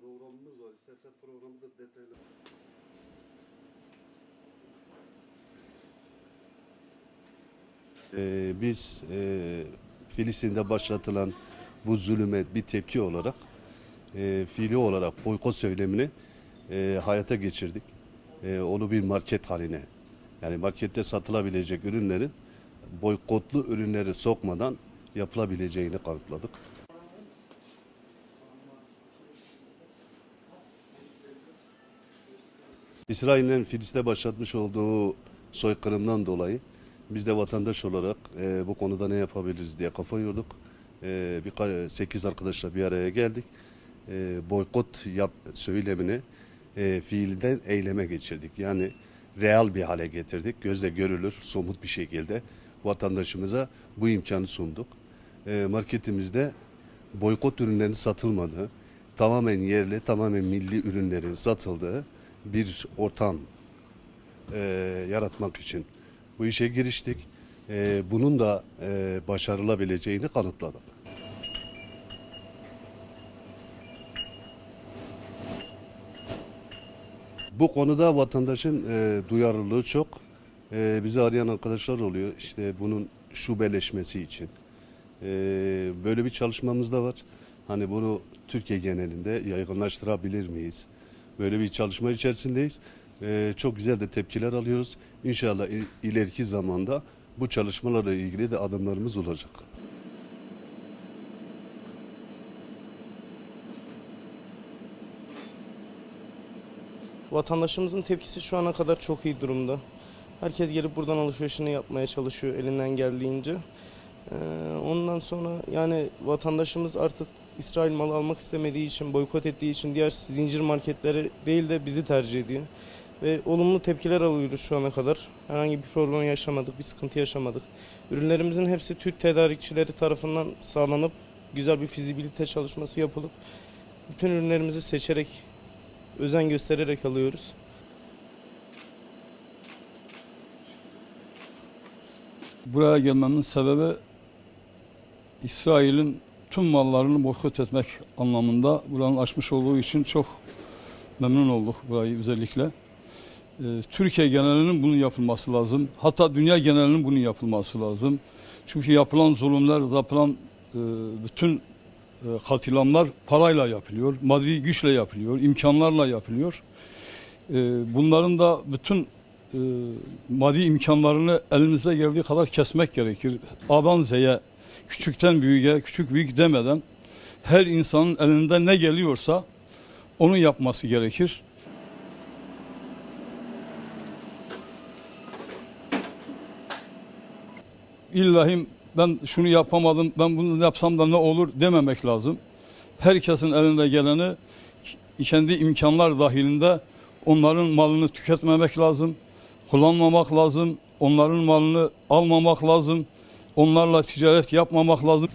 programımız var. İstersen programı da detaylı. Ee, biz e, Filistin'de başlatılan bu zulüme bir tepki olarak e, fiili olarak boykot söylemini e, hayata geçirdik. E, onu bir market haline yani markette satılabilecek ürünlerin boykotlu ürünleri sokmadan yapılabileceğini kanıtladık. İsrail'in Filistin'e başlatmış olduğu soykırımdan dolayı biz de vatandaş olarak e, bu konuda ne yapabiliriz diye kafa yorduk. E, bir 8 arkadaşla bir araya geldik. E, boykot yap söylemini e, fiilden eyleme geçirdik. Yani real bir hale getirdik. Gözle görülür, somut bir şekilde vatandaşımıza bu imkanı sunduk. E, marketimizde boykot ürünlerinin satılmadığı, tamamen yerli, tamamen milli ürünlerin satıldığı bir ortam e, yaratmak için bu işe giriştik. E, bunun da e, başarılabileceğini kanıtladık. Bu konuda vatandaşın e, duyarlılığı çok. E, bizi arayan arkadaşlar oluyor. İşte bunun şubeleşmesi için. E, böyle bir çalışmamız da var. Hani bunu Türkiye genelinde yaygınlaştırabilir miyiz? Böyle bir çalışma içerisindeyiz. E, çok güzel de tepkiler alıyoruz. İnşallah il- ileriki zamanda bu çalışmalarla ilgili de adımlarımız olacak. Vatandaşımızın tepkisi şu ana kadar çok iyi durumda. Herkes gelip buradan alışverişini yapmaya çalışıyor elinden geldiğince. Ee, ondan sonra yani vatandaşımız artık İsrail malı almak istemediği için, boykot ettiği için diğer zincir marketleri değil de bizi tercih ediyor. Ve olumlu tepkiler alıyoruz şu ana kadar. Herhangi bir problem yaşamadık, bir sıkıntı yaşamadık. Ürünlerimizin hepsi Türk tedarikçileri tarafından sağlanıp güzel bir fizibilite çalışması yapılıp bütün ürünlerimizi seçerek özen göstererek alıyoruz. Buraya gelmemin sebebi İsrail'in tüm mallarını boykot etmek anlamında buranın açmış olduğu için çok memnun olduk burayı özellikle. Ee, Türkiye genelinin bunun yapılması lazım. Hatta dünya genelinin bunun yapılması lazım. Çünkü yapılan zulümler, yapılan e, bütün e, katilamlar parayla yapılıyor, maddi güçle yapılıyor, imkanlarla yapılıyor. E, Bunların da bütün e, maddi imkanlarını elimize geldiği kadar kesmek gerekir. A'dan Z'ye, küçükten büyüğe, küçük büyük demeden her insanın elinde ne geliyorsa onu yapması gerekir. İllahim ben şunu yapamadım, ben bunu yapsam da ne olur dememek lazım. Herkesin elinde geleni kendi imkanlar dahilinde onların malını tüketmemek lazım, kullanmamak lazım, onların malını almamak lazım, onlarla ticaret yapmamak lazım.